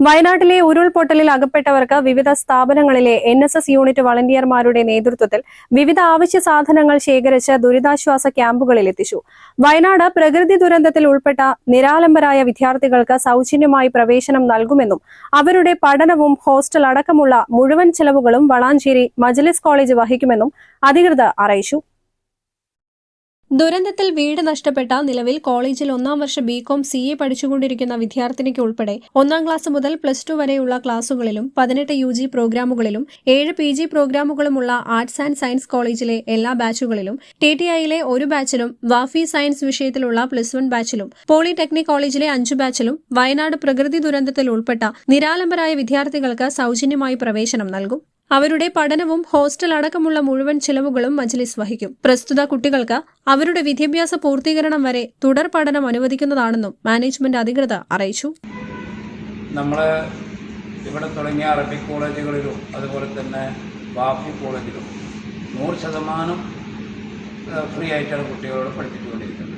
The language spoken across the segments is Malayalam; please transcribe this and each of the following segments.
വയനാട്ടിലെ ഉരുൾപൊട്ടലിൽ അകപ്പെട്ടവർക്ക് വിവിധ സ്ഥാപനങ്ങളിലെ എൻ എസ് എസ് യൂണിറ്റ് വളണ്ടിയർമാരുടെ നേതൃത്വത്തിൽ വിവിധ ആവശ്യ സാധനങ്ങൾ ശേഖരിച്ച് ദുരിതാശ്വാസ ക്യാമ്പുകളിൽ എത്തിച്ചു. വയനാട് പ്രകൃതി ദുരന്തത്തിൽ ഉൾപ്പെട്ട നിരാലംബരായ വിദ്യാർത്ഥികൾക്ക് സൗജന്യമായി പ്രവേശനം നൽകുമെന്നും അവരുടെ പഠനവും ഹോസ്റ്റൽ അടക്കമുള്ള മുഴുവൻ ചെലവുകളും വളാഞ്ചേരി മജലിസ് കോളേജ് വഹിക്കുമെന്നും അധികൃതർ അറിയിച്ചു. ദുരന്തത്തിൽ വീട് നഷ്ടപ്പെട്ട നിലവിൽ കോളേജിൽ ഒന്നാം വർഷ ബികോം സി എ പഠിച്ചുകൊണ്ടിരിക്കുന്ന വിദ്യാർത്ഥിനിക്ക് ഉൾപ്പെടെ ഒന്നാം ക്ലാസ് മുതൽ പ്ലസ് ടു വരെയുള്ള ക്ലാസുകളിലും പതിനെട്ട് യു ജി പ്രോഗ്രാമുകളിലും ഏഴ് പി ജി പ്രോഗ്രാമുകളുമുള്ള ആർട്സ് ആൻഡ് സയൻസ് കോളേജിലെ എല്ലാ ബാച്ചുകളിലും ടി ടി ഐയിലെ ഒരു ബാച്ചിലും വാഫി സയൻസ് വിഷയത്തിലുള്ള പ്ലസ് വൺ ബാച്ചിലും പോളിടെക്നിക് കോളേജിലെ അഞ്ചു ബാച്ചിലും വയനാട് പ്രകൃതി ദുരന്തത്തിൽ ഉൾപ്പെട്ട നിരാലംബരായ വിദ്യാർത്ഥികൾക്ക് സൗജന്യമായി പ്രവേശനം നൽകും. അവരുടെ പഠനവും ഹോസ്റ്റൽ അടക്കമുള്ള മുഴുവൻ ചിലവുകളും മജ്ലിസ് വഹിക്കും. പ്രസ്തുത കുട്ടികൾക്ക് അവരുടെ വിദ്യാഭ്യാസ പൂർത്തീകരണം വരെ തുടർ പഠനം അനുവദിക്കുന്നതാണെന്നും മാനേജ്മെന്റ് അധികൃതർ അറിയിച്ചു. ഇവിടെ തുടങ്ങിയ അറബിക് കോളേജുകളിലും അതുപോലെ തന്നെ ബാഫി കോളേജിലും നൂറ് ശതമാനം ഫ്രീ ആയിട്ടാണ് കുട്ടികളോട് പഠിപ്പിച്ചുകൊണ്ടിരിക്കുന്നത്.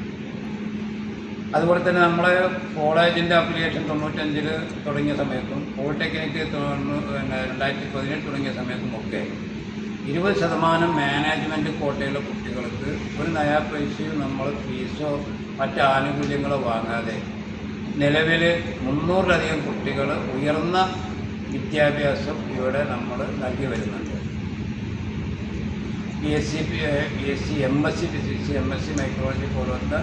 അതുപോലെ തന്നെ നമ്മളെ കോളേജിന്റെ അപ്ലിക്കേഷൻ തൊണ്ണൂറ്റഞ്ചിൽ തുടങ്ങിയ സമയത്തും പോളിടെക്നിക്ക് തൊണ്ണൂ- പിന്നെ രണ്ടായിരത്തി പതിനേഴ് തുടങ്ങിയ സമയത്തും ഒക്കെ ഇരുപത് ശതമാനം മാനേജ്മെന്റ് കോട്ടയിലെ കുട്ടികൾക്ക് ഒരു നയാ പൈസയും നമ്മൾ ഫീസോ മറ്റ് ആനുകൂല്യങ്ങളോ വാങ്ങാതെ നിലവിൽ മുന്നൂറിലധികം കുട്ടികൾ ഉയർന്ന വിദ്യാഭ്യാസം ഇവിടെ നമ്മൾ നൽകി വരുന്നുണ്ട്. P S C P S C M S C physics M S C microbiology പോലത്തെ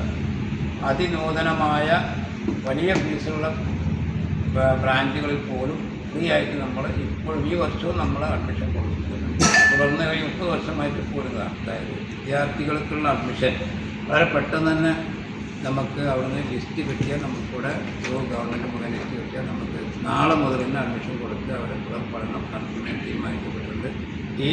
അതിനൂതനമായ വലിയ ഫീസുള്ള ബ്രാഞ്ചുകളിൽ പോലും ഫ്രീ ആയിട്ട് നമ്മൾ ഇപ്പോൾ ഈ വർഷവും നമ്മൾ അഡ്മിഷൻ കൊടുക്കുന്നുണ്ട് തുടർന്ന് ഈ മുപ്പത് വർഷമായിട്ട് പോരുക അതായത് വിദ്യാർത്ഥികൾക്കുള്ള അഡ്മിഷൻ വളരെ പെട്ടെന്ന് തന്നെ നമുക്ക് അവിടുന്ന് ലിസ്റ്റ് കിട്ടിയാൽ നമുക്കിവിടെ ഗവൺമെന്റ് മുഖേന ലിസ്റ്റ് കിട്ടിയാൽ നമുക്ക് നാളെ മുതൽ തന്നെ അഡ്മിഷൻ കൊടുത്ത് അവരെ തുടർ പഠനം തീരുമാനിക്കപ്പെട്ടിട്ടുണ്ട് ഈ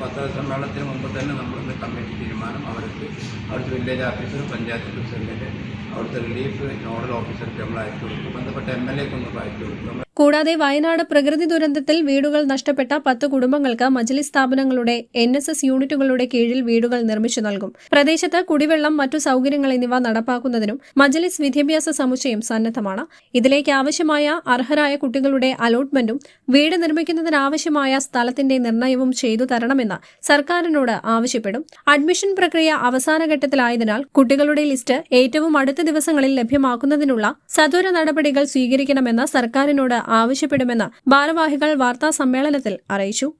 പത്രസമ്മേളനത്തിന് മുമ്പ് തന്നെ നമ്മളിന്ന് കമ്മിറ്റി തീരുമാനം അവർക്ക് അവിടുത്തെ വില്ലേജ് ഓഫീസർ പഞ്ചായത്ത് പ്രസിഡന്റ് അവിടുത്തെ റിലീഫ് നോഡൽ ഓഫീസർക്ക് നമ്മൾ അയച്ചു കൊടുക്കും. ബന്ധപ്പെട്ട എം എൽ എക്ക് ഒന്ന് അയച്ചു കൊടുക്കും. കൂടാതെ വയനാട് പ്രകൃതി ദുരന്തത്തിൽ വീടുകൾ നഷ്ടപ്പെട്ട പത്ത് കുടുംബങ്ങൾക്ക് മജ്ലിസ് സ്ഥാപനങ്ങളുടെ എൻ എസ് എസ് യൂണിറ്റുകളുടെ കീഴിൽ വീടുകൾ നിർമ്മിച്ചു നൽകും. പ്രദേശത്ത് കുടിവെള്ളം മറ്റു സൗകര്യങ്ങൾ എന്നിവ നടപ്പാക്കുന്നതിനും മജ്ലിസ് വിദ്യാഭ്യാസ സമുച്ചയം സന്നദ്ധമാണ്. ഇതിലേക്ക് ആവശ്യമായ അർഹരായ കുട്ടികളുടെ അലോട്ട്മെന്റും വീട് നിർമ്മിക്കുന്നതിനാവശ്യമായ സ്ഥലത്തിന്റെ നിർണയവും ചെയ്തു തരണമെന്ന് സർക്കാരിനോട് ആവശ്യപ്പെടും. അഡ്മിഷൻ പ്രക്രിയ അവസാന ഘട്ടത്തിലായതിനാൽ കുട്ടികളുടെ ലിസ്റ്റ് ഏറ്റവും അടുത്ത ദിവസങ്ങളിൽ ലഭ്യമാക്കുന്നതിനുള്ള സദൂര നടപടികൾ സ്വീകരിക്കണമെന്ന് സർക്കാരിനോട് ആവശ്യപ്പെടുമെന്ന് ഭാരവാഹികൾ വാർത്താ സമ്മേളനത്തിൽ അറിയിച്ചു.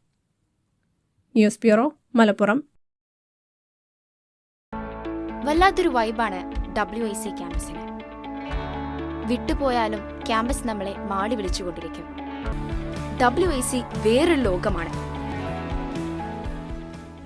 News bureau Malappuram. വല്ലാത്തൊരു വൈബാണ് ഡബ്ല്യു ഐ സി ക്യാമ്പസിന്. വിട്ടുപോയാലും ക്യാമ്പസ് നമ്മളെ മാടി വിളിച്ചുകൊണ്ടിരിക്കും. ഡബ്ല്യു ഐ സി വേറൊരു ലോകമാണ്.